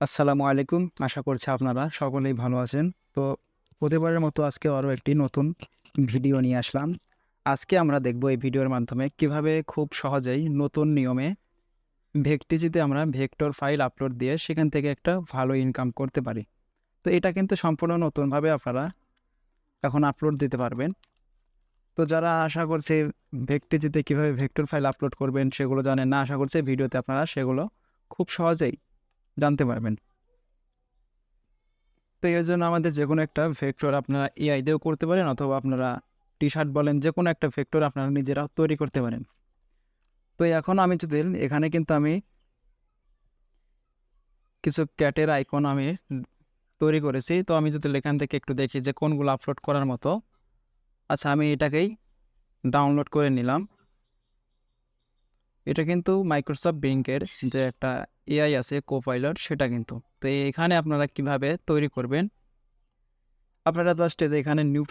আসসালামু আলাইকুম। আশা করছি আপনারা সকলেই ভালো আছেন। তো প্রতিবারের মতো আজকে আরও একটি নতুন ভিডিও নিয়ে আসলাম। আজকে আমরা দেখব এই ভিডিওর মাধ্যমে কীভাবে খুব সহজেই নতুন নিয়মে ভেকটিজিতে আমরা ভেক্টর ফাইল আপলোড দিয়ে সেখান থেকে একটা ভালো ইনকাম করতে পারি। তো এটা কিন্তু সম্পূর্ণ নতুনভাবে আপনারা এখন আপলোড দিতে পারবেন। তো যারা আশা করছে ভেকটিজিতে কীভাবে ভেক্টর ফাইল আপলোড করবেন সেগুলো জানেন না, আশা করছে ভিডিওতে আপনারা সেগুলো খুব সহজেই জানতে পারবেন। তো এর জন্য আমাদের যে কোনো একটা ভেক্টর আপনারা এআই দিয়েও করতে পারেন অথবা আপনারা টি শার্ট বলেন, যে কোনো একটা ভেক্টর আপনারা নিজেরা তৈরি করতে পারেন। তো এখন আমি যদি, এখানে কিন্তু আমি কিছু ক্যাটের আইকন আমি তৈরি করেছি। তো আমি যদি এখান থেকে একটু দেখি যে কোনগুলো আপলোড করার মতো। আচ্ছা আমি এটাকেই ডাউনলোড করে নিলাম। এটা কিন্তু মাইক্রোসফট ব্যাংকের যে একটা এআই আছে কোপাইলট সেটা কিন্তু। তো এখানে আপনারা কীভাবে তৈরি করবেন? আপনারা জাস্ট এখানে নিউ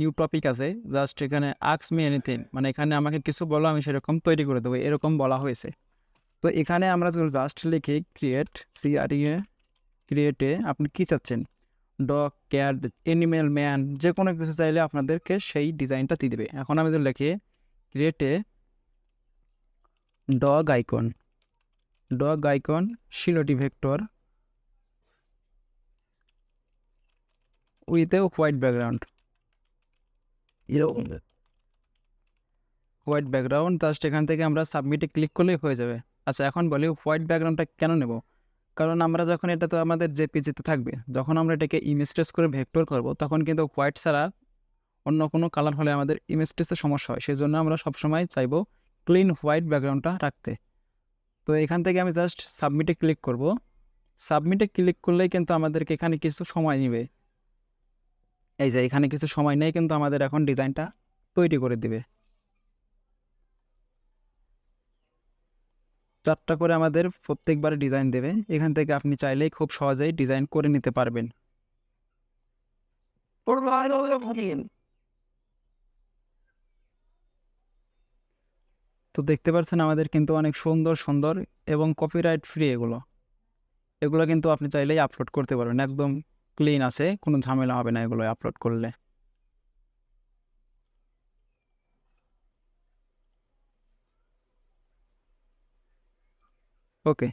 নিউ টপিক আছে জাস্ট এখানে আক্স মি এনিথিং মানে এখানে আমাকে কিছু বলো, আমি সেরকম তৈরি করে দেবো, এরকম বলা হয়েছে। তো এখানে আমরা জাস্ট লিখি ক্রিয়েট সিআরইএ ক্রিয়েটে আপনি কী চাচ্ছেন? ডগ ক্যাট এনিম্যাল ম্যান যে কোনো কিছু চাইলে আপনাদেরকে সেই ডিজাইনটা দিয়ে দেবে। এখন আমি যদি লিখি create a dog icon dog icon silhouette vector with a white background. White background just এখান থেকে আমরা সাবমিটে ক্লিক করলেই হয়ে যাবে। আচ্ছা এখন বলি হোয়াইট ব্যাকগ্রাউন্ডটা কেন নেব? কারণ আমরা যখন এটা তো আমাদের জেপিজিতে থাকবে যখন আমরা এটাকে ইমেজ ট্রেস করে ভেক্টর করব তখন কিন্তু হোয়াইট ছাড়া অন্য কোনো কালার হলে আমাদের ইমেজ ট্রেসের সমস্যা হয়। সেই জন্য আমরা সবসময় চাইব ক্লিন হোয়াইট ব্যাকগ্রাউন্ডটা রাখতে। তো এখান থেকে আমি জাস্ট সাবমিটে ক্লিক করব। সাবমিটে ক্লিক করলেই কিন্তু আমাদেরকে এখানে কিছু সময় নেবে। এই যে এখানে কিছু সময় নেই কিন্তু আমাদের এখন ডিজাইনটা তৈরি করে দিবে। চারটা করে আমাদের প্রত্যেকবারে ডিজাইন দেবে। এখান থেকে আপনি চাইলেই খুব সহজেই ডিজাইন করে নিতে পারবেন। তো দেখতে পাচ্ছেন আমাদের কিন্তু অনেক সুন্দর সুন্দর এবং কপিরাইট ফ্রি এগুলো। এগুলো কিন্তু আপনি চাইলেই আপলোড করতে পারবেন। একদম ক্লিন আছে, কোনো ঝামেলা হবে না এগুলো আপলোড করলে। ওকে।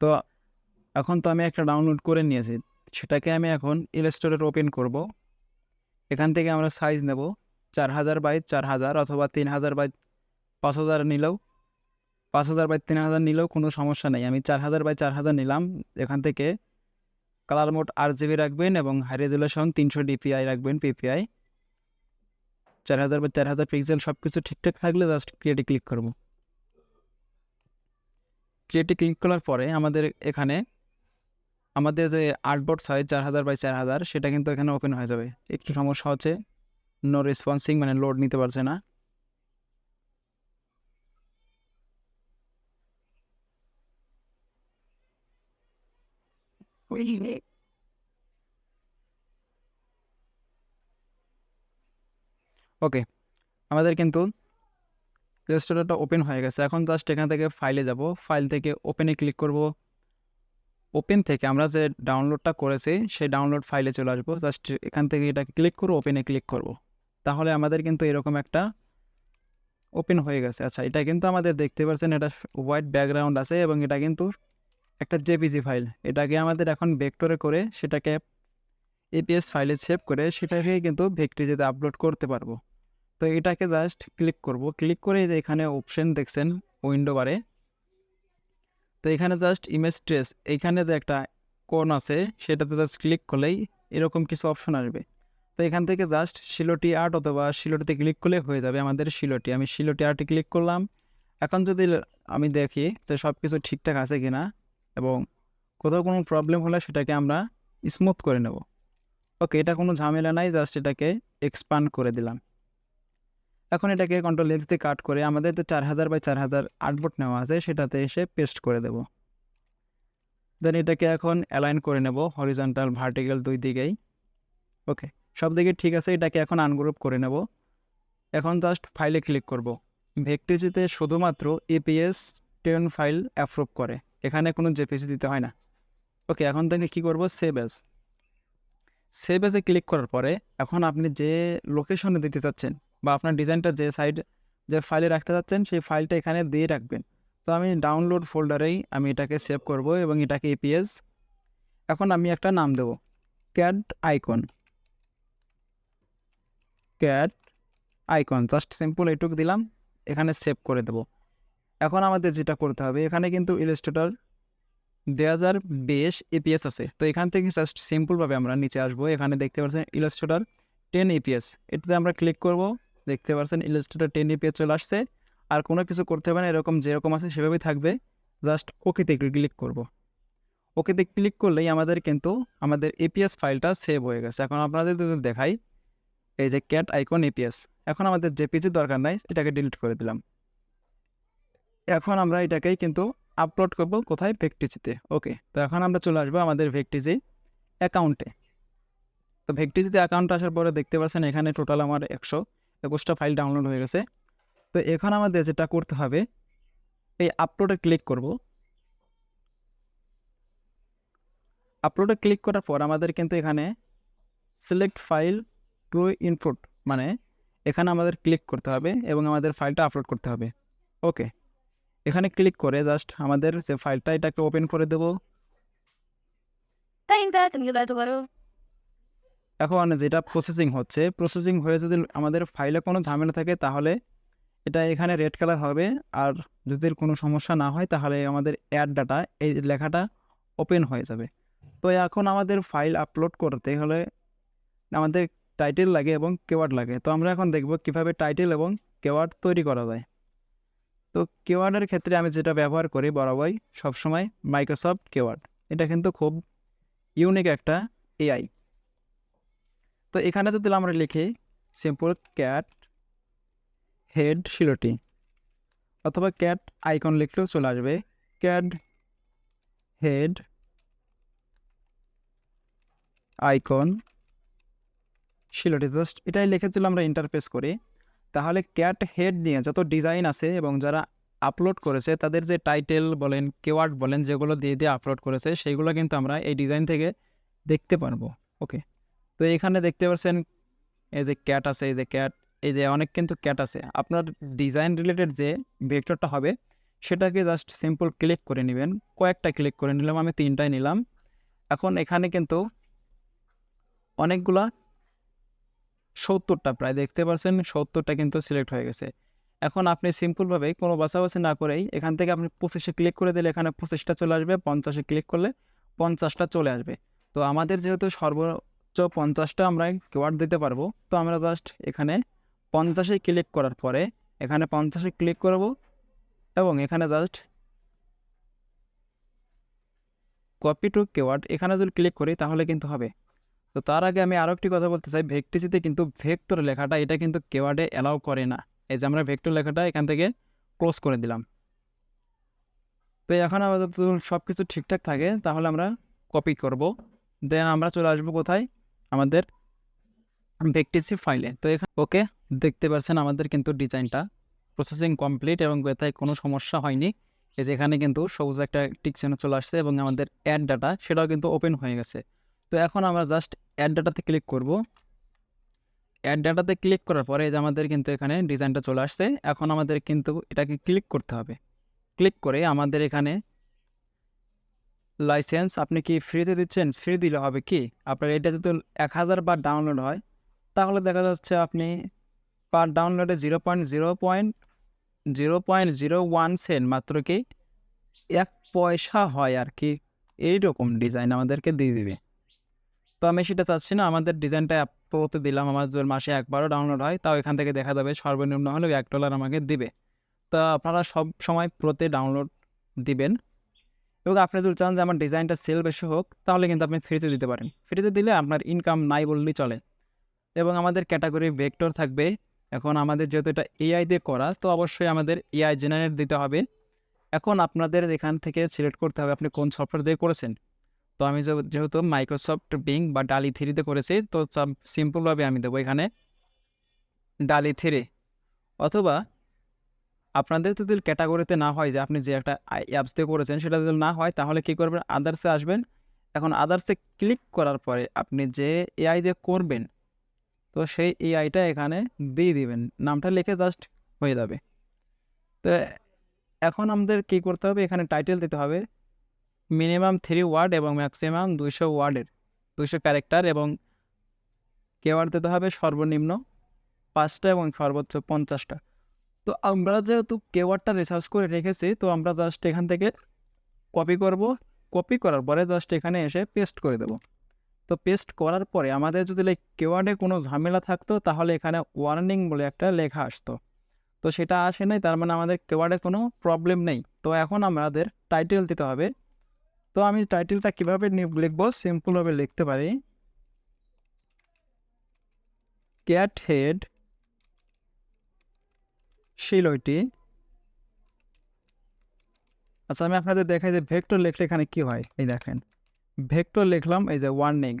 তো এখন তো আমি একটা ডাউনলোড করে নিয়েছি। সেটাকে আমি এখন ইলেস্টোরের ওপেন করব। এখান থেকে আমরা সাইজ নেব। চার হাজার বাই চার হাজার অথবা তিন হাজার বাই পাঁচ হাজার নিলেও, পাঁচ হাজার বাই তিন হাজার নিলেও কোনো সমস্যা নেই। আমি চার হাজার বাই চার হাজার নিলাম, এখান থেকে কালার মোড আট জিবি রাখবেন এবং হাই রেজুলেশন তিনশো ডিপিআই রাখবেন পিপিআই। চার হাজার বা চার হাজার পিক্সেল সব কিছু ঠিকঠাক থাকলে জাস্ট ক্রিয়েটে ক্লিক করব। ক্রিয়েটে ক্লিক করার পরে আমাদের এখানে, আমাদের যে আর্টবোর্ড সাইজ চার হাজার বাই চার হাজার, সেটা কিন্তু এখানে ওপেন হয়ে যাবে। একটু সমস্যা হচ্ছে নো রেসপন্সিং মানে লোড নিতে পারছে না। ওকে আমাদের কিন্তু রেস্টোরেন্টটা ওপেন হয়ে গেছে। এখন জাস্ট এখান থেকে ফাইলে যাব। ফাইল থেকে ওপেনে ক্লিক করব। ওপেন থেকে আমরা যে ডাউনলোডটা করেছি, সেই ডাউনলোড ফাইলে চলে আসব। জাস্ট এখান থেকে এটা ক্লিক করব ওপেনে ক্লিক করব। তাহলে আমাদের কিন্তু এরকম একটা ওপেন হয়ে গেছে। আচ্ছা এটা কিন্তু আমাদের দেখতে পাচ্ছেন এটা হোয়াইট ব্যাকগ্রাউন্ড আছে এবং এটা কিন্তু একটা জেপিজি ফাইল এটাকে আমাদের এখন ভেক্টরে করে সেটাকে এপিএস ফাইলে সেভ করে সেটাকে কিন্তু ভেক্টরিজিতে আপলোড করতে পারব। তো এটাকে জাস্ট ক্লিক করব। ক্লিক করে যে এখানে অপশন দেখছেন উইন্ডো বারে তো এখানে জাস্ট ইমেজ ট্রেস এইখানে যে একটা কোন আছে সেটাতে জাস্ট ক্লিক করলেই এরকম কিছু অপশন আসবে। তো এখান থেকে জাস্ট শিলোটি আর্ট অথবা শিলোটিতে ক্লিক করলে হয়ে যাবে আমাদের শিলোটি আমি শিলোটি আর্টে ক্লিক করলাম। এখন যদি আমি দেখি, তো সব কিছু ঠিকঠাক আছে কি না এবং কোথাও কোনো প্রবলেম হলে সেটাকে আমরা স্মুথ করে নেব। ওকে এটা কোনো ঝামেলা নাই জাস্ট এটাকে এক্সপান্ড করে দিলাম। এখন এটাকে কন্ট্রোল এক্স দিয়ে কাট করে আমাদের তো চার হাজার বাই চার হাজার আটবোর্ড নেওয়া আছে, সেটাতে এসে পেস্ট করে দেব। দেন এটাকে এখন অ্যালাইন করে নেব হরিজন্টাল ভার্টিক্যাল দুই দিকেই। ওকে সব দিকে ঠিক আছে, এটাকে এখন আনগ্রুপ করে নেব। এখন জাস্ট ফাইলে ক্লিক করব। ভেক্টিজিতে শুধুমাত্র এপিএস টেন ফাইল অ্যাপ্রুভ করে। এখানে কোনো জেপিসি দিতে হয় না। ওকে এখন থেকে কী করব? সেভ অ্যাজ সেভ অ্যাজে ক্লিক করার পরে এখন আপনি যে লোকেশনে দিতে চাচ্ছেন বা আপনার ডিজাইনটা যে সাইড যে ফাইলে রাখতে চাচ্ছেন, সেই ফাইলটা এখানে দিয়ে রাখবেন। তো আমি ডাউনলোড ফোল্ডারেই আমি এটাকে সেভ করব এবং এটাকে এপিএস এখন আমি একটা নাম দেব। Cat icon cat icon just simple এইটুক দিলাম, এখানে সেভ করে দেব। এখন আমাদের যেটা করতে হবে, এখানে কিন্তু ইলাস্ট্রেটর দেড় হাজার বেশ এপিএস আছে। তো এখান থেকে জাস্ট সিম্পলভাবে আমরা নিচে আসব, এখানে দেখতে পাচ্ছেন ইলাস্ট্রেটর টেন এপিএস এটাতে আমরা ক্লিক করব, দেখতে পাচ্ছেন ইলাস্ট্রেটর টেন এপিএস চলে আসছে। আর কোনো কিছু করতে হবে না, এরকম যেরকম আছে সেভাবেই থাকবে। জাস্ট ওকেতে ক্লিক করব। ওকেতে ক্লিক করলেই আমাদের কিন্তু, আমাদের এপিএস ফাইলটা সেভ হয়ে গেছে। এখন আপনাদের দেখাই এই যে ক্যাট আইকন এপিএস এখন আমাদের যে জেপিজির দরকার নাই, এটাকে ডিলিট করে দিলাম। এখন আমরা এটাকেই কিন্তু আপলোড করব কোথায়? ভেকটিজিতে ওকে তো এখন আমরা চলে আসব আমাদের ভেকটিজি অ্যাকাউন্টে তো ভেকটিজিতে অ্যাকাউন্ট আসার পরে দেখতে পাচ্ছেন এখানে টোটাল আমার একশো একুশটা ফাইল ডাউনলোড হয়ে গেছে। তো এখন আমাদের যেটা করতে হবে, এই আপলোডে ক্লিক করব। আপলোডে ক্লিক করার পর আমাদের কিন্তু এখানে সিলেক্ট ফাইল টু ইনপুট মানে এখানে আমাদের ক্লিক করতে হবে এবং আমাদের ফাইলটা আপলোড করতে হবে। ওকে এখানে ক্লিক করে জাস্ট আমাদের যে ফাইলটা এটাকে ওপেন করে দেব। এখন যেটা প্রসেসিং হচ্ছে প্রসেসিং হয়ে যদি আমাদের ফাইলে কোনো ঝামেলা থাকে তাহলে এটা এখানে রেড কালার হবে। আর যদি কোনো সমস্যা না হয় তাহলে আমাদের অ্যাড ডাটা এই লেখাটা ওপেন হয়ে যাবে। তো এখন আমাদের ফাইল আপলোড করতে হলে আমাদের টাইটেল লাগে এবং কেওয়ার্ড লাগে। তো আমরা এখন দেখব কীভাবে টাইটেল এবং কেওয়ার্ড তৈরি করা যায়। তো কেওয়ার্ডের ক্ষেত্রে আমি যেটা ব্যবহার করি বরাবরই সবসময় মাইক্রোসফট কেওয়ার্ড এটা কিন্তু খুব ইউনিক একটা এআই তো এখানে যদি আমরা লিখি সিম্পল ক্যাট হেড শিলটি অথবা ক্যাট আইকন লিখলেও চলে আসবে। Cat head icon silhouette just এটাই লিখেছিল আমরা ইন্টারফেস করি। তাহলে ক্যাট হেড নিয়ে যত ডিজাইন আছে এবং যারা আপলোড করেছে, তাদের যে টাইটেল বলেন কেওয়ার্ড বলেন, যেগুলো দিয়ে দিয়ে আপলোড করেছে, সেইগুলো কিন্তু আমরা এই ডিজাইন থেকে দেখতে পারব। ওকে তো এখানে দেখতে পাচ্ছেন এই যে ক্যাট আছে, এই যে ক্যাট এই যে অনেক কিন্তু ক্যাট আছে। আপনার ডিজাইন রিলেটেড যে ভেক্টরটা হবে, সেটাকে জাস্ট সিম্পল ক্লিক করে নেবেন। কয়েকটা ক্লিক করে নিলাম, আমি তিনটাই নিলাম। এখন এখানে কিন্তু অনেকগুলা সত্তরটা প্রায়, দেখতে পাচ্ছেন সত্তরটা কিন্তু সিলেক্ট হয়ে গেছে। এখন আপনি সিম্পলভাবে কোনো বাছাবাছি না করেই এখান থেকে আপনি পঁচিশে ক্লিক করে দিলে এখানে পঁচিশটা চলে আসবে, পঞ্চাশে ক্লিক করলে পঞ্চাশটা চলে আসবে। তো আমাদের যেহেতু সর্বোচ্চ পঞ্চাশটা আমরা কেওয়ার্ড দিতে পারব, তো আমরা জাস্ট এখানে পঞ্চাশে ক্লিক করার পরে এখানে পঞ্চাশে ক্লিক করব এবং এখানে জাস্ট কপি টু কেওয়ার্ড এখানে যদি ক্লিক করি তাহলে কিন্তু হবে। তো তার আগে আমি আরও একটি কথা বলতে চাই। ভেক্টিসিতে কিন্তু ভেক্টর লেখাটা এটা কিন্তু কেওয়ার্ডে অ্যালাউ করে না। এই যে আমরা ভেক্টর লেখাটা এখান থেকে ক্লোজ করে দিলাম। তো এখন আমাদের সব কিছু ঠিকঠাক থাকে, তাহলে আমরা কপি করব। দেন আমরা চলে আসব কোথায়? আমাদের ভেক্টিসি ফাইলে। তো এখানে, ওকে, দেখতে পাচ্ছেন আমাদের কিন্তু ডিজাইনটা। প্রসেসিং কমপ্লিট এবং কোথায় কোনো সমস্যা হয়নি। এই যে এখানে কিন্তু সবুজ একটা টিক চিহ্ন চলে আসছে এবং আমাদের অ্যাড ডাটা, সেটাও কিন্তু ওপেন হয়ে গেছে। তো এখন আমরা জাস্ট অ্যাড ডাটাতে ক্লিক করব। অ্যাড ডাটাতে ক্লিক করার পরে যে আমাদের কিন্তু এখানে ডিজাইনটা চলে আসছে। এখন আমাদের কিন্তু এটাকে ক্লিক করতে হবে। ক্লিক করে আমাদের এখানে লাইসেন্স আপনি কি ফ্রিতে দিচ্ছেন? ফ্রি দিলে হবে কি? আপনার এটা যদি এক হাজার বার ডাউনলোড হয়, তাহলে দেখা যাচ্ছে আপনি পার ডাউনলোডে zero point zero point zero point zero one cent মাত্র কি? এক পয়সা হয় আর কি। এইরকম ডিজাইন আমাদেরকে দিয়ে দিবে। আমি সেটা চাচ্ছি না। আমাদের ডিজাইনটা প্রোতে দিলাম। আমার যদি মাসে একবারও ডাউনলোড হয়। তাও এখান থেকে দেখা যাবে সর্বনিম্ন হলেও এক ডলার আমাকে দিবে। তো আপনারা সব সময় প্রোতে ডাউনলোড দিবেন। এবং আপনি যদি চান যে আমার ডিজাইনটা সেল বেশি হোক, তাহলে কিন্তু আপনি ফ্রিতে দিতে পারেন। ফ্রিতে দিলে আপনার ইনকাম নাই বললেই চলে। এবং আমাদের ক্যাটাগরি ভেক্টর থাকবে। এখন আমাদের যেহেতু এটা এআই দিয়ে করা, তো অবশ্যই আমাদের এআই জেনারেট দিতে হবে। এখন আপনাদের এখান থেকে সিলেক্ট করতে হবে আপনি কোন সফটওয়্যার দিয়ে করেছেন। তো আমি যেহেতু মাইক্রোসফট বিং বা ডালি থ্রিতে করেছি, তো সিম্পলভাবে আমি দেবো এখানে ডালি থ্রি অথবা আপনাদের যদি ক্যাটাগরিতে না হয় যে আপনি যে একটা অ্যাপস দিয়ে করেছেন সেটা যদি না হয় তাহলে কী করবেন? আদার্সে আসবেন। এখন আদার্সে ক্লিক করার পরে আপনি যে এআই দিয়ে করবেন, তো সেই এআইটা এখানে দিয়ে দিবেন। নামটা লিখে জাস্ট হয়ে যাবে। তো এখন আমাদের কী করতে হবে? এখানে টাইটেল দিতে হবে। মিনিমাম থ্রি ওয়ার্ড এবং ম্যাক্সিমাম দুইশো ওয়ার্ডের, দুইশো ক্যারেক্টার এবং কেওয়ার্ড দিতে হবে? সর্বনিম্ন পাঁচটা এবং সর্বোচ্চ পঞ্চাশটা। তো আমরা যেহেতু কেওয়ার্ডটা রিসার্চ করে রেখেছি, তো আমরা জাস্ট এখান থেকে কপি করব। কপি করার পরে জাস্ট এখানে এসে পেস্ট করে দেব। তো পেস্ট করার পরে আমাদের যদি কেওয়ার্ডে কোনো ঝামেলা থাকতো, তাহলে এখানে ওয়ার্নিং বলে একটা লেখা আসতো। তো সেটা আসে নাই, তার মানে আমাদের কেওয়ার্ডে কোনো প্রবলেম নেই। তো এখন আমাদের টাইটেল দিতে হবে তো আমি টাইটেলটা কীভাবে লিখব? সিম্পলভাবে লিখতে পারি। ক্যাট হেড শিলইটি আচ্ছা আমি আপনাদের দেখাই যে ভেক্টর লিখলে এখানে কি হয়? এই দেখেন ভেক্টর লিখলাম এই যে ওয়ার্নিং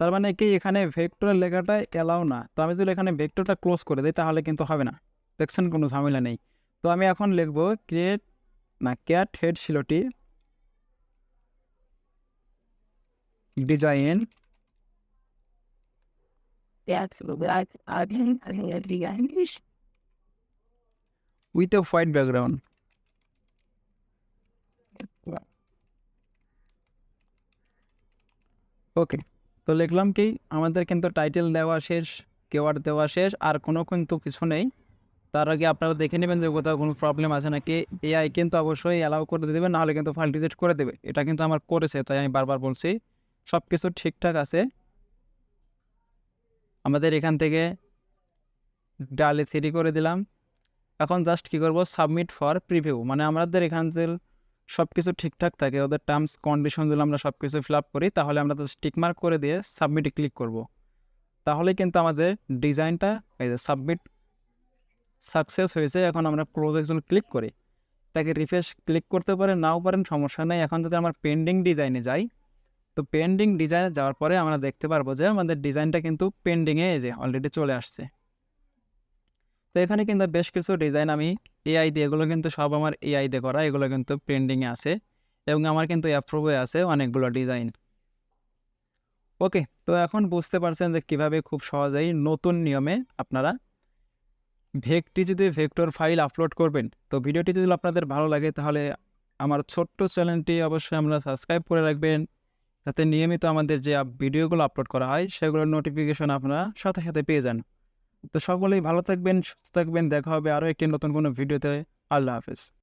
তার মানে কি এখানে ভেক্টর লেখাটা এলাও না? তো আমি যদি এখানে ভেক্টরটা ক্লোজ করে দিই, তাহলে কিন্তু হবে না। দেখছেন কোনো ঝামেলা নেই। তো আমি এখন লিখব ক্রিয়েট না cat head silhouette English. With a white background okay তো লিখলাম কি আমাদের কিন্তু টাইটেল দেওয়া শেষ কেওয়ার্ড দেওয়া শেষ আর কোনো কিন্তু কিছু নেই। তার আগে আপনারা দেখে নেবেন যে কোথাও কোনো প্রবলেম আছে নাকি। এআই কিন্তু অবশ্যই অ্যালাউ করে দেবে নাহলে কিন্তু ফাইল ডিজিট করে দেবে। এটা কিন্তু আমার করেছে তাই আমি বারবার বলছি। সব কিছু ঠিকঠাক আছে। আমাদের এখান থেকে ডালে থ্রি করে দিলাম। এখন জাস্ট কী করব? সাবমিট ফর প্রিভিউ মানে আমাদের এখান থেকে সব কিছু ঠিকঠাক থাকে, ওদের টার্মস কন্ডিশনগুলো আমরা সব কিছু ফিল আপ করি, তাহলে আমরা জাস্ট টিকমার্ক করে দিয়ে সাবমিটে ক্লিক করব। তাহলে কিন্তু আমাদের ডিজাইনটা এই যে সাবমিট সাকসেস হয়েছে, এখন আমরা প্রজেকশন ক্লিক করি। এটাকে রিফ্রেশ ক্লিক করতে পারেন, নাও পারেন, সমস্যা নেই। এখন যদি আমার পেন্ডিং ডিজাইনে যাই তো পেন্ডিং ডিজাইনে যাওয়ার পরে আমরা দেখতে পারব যে আমাদের ডিজাইনটা কিন্তু পেন্ডিংয়ে এই যে অলরেডি চলে আসছে। তো এখানে কিন্তু বেশ কিছু ডিজাইন আমি এআই দিয়ে, এগুলো কিন্তু সব আমার এআই দিয়ে করা, এগুলো কিন্তু পেন্ডিংয়ে আছে এবং আমার কিন্তু অ্যাপ্রুভে আছে অনেকগুলো ডিজাইন ওকে তো এখন বুঝতে পারছেন যে কীভাবে খুব সহজেই নতুন নিয়মে আপনারা ভেকটি যদি ভেক্টর ফাইল আপলোড করবেন, তো ভিডিওটি যদি আপনাদের ভালো লাগে তাহলে আমার ছোট্ট চ্যানেলটি অবশ্যই আমরা সাবস্ক্রাইব করে রাখবেন। যাতে নিয়মিত আমাদের যে ভিডিওগুলো আপলোড করা হয়, সেগুলোর নোটিফিকেশন আপনারা সাথে সাথে পেয়ে যান। তো সকলেই ভালো থাকবেন, সুস্থ থাকবেন, দেখা হবে আরও একটি নতুন কোনো ভিডিওতে। আল্লাহ হাফেজ।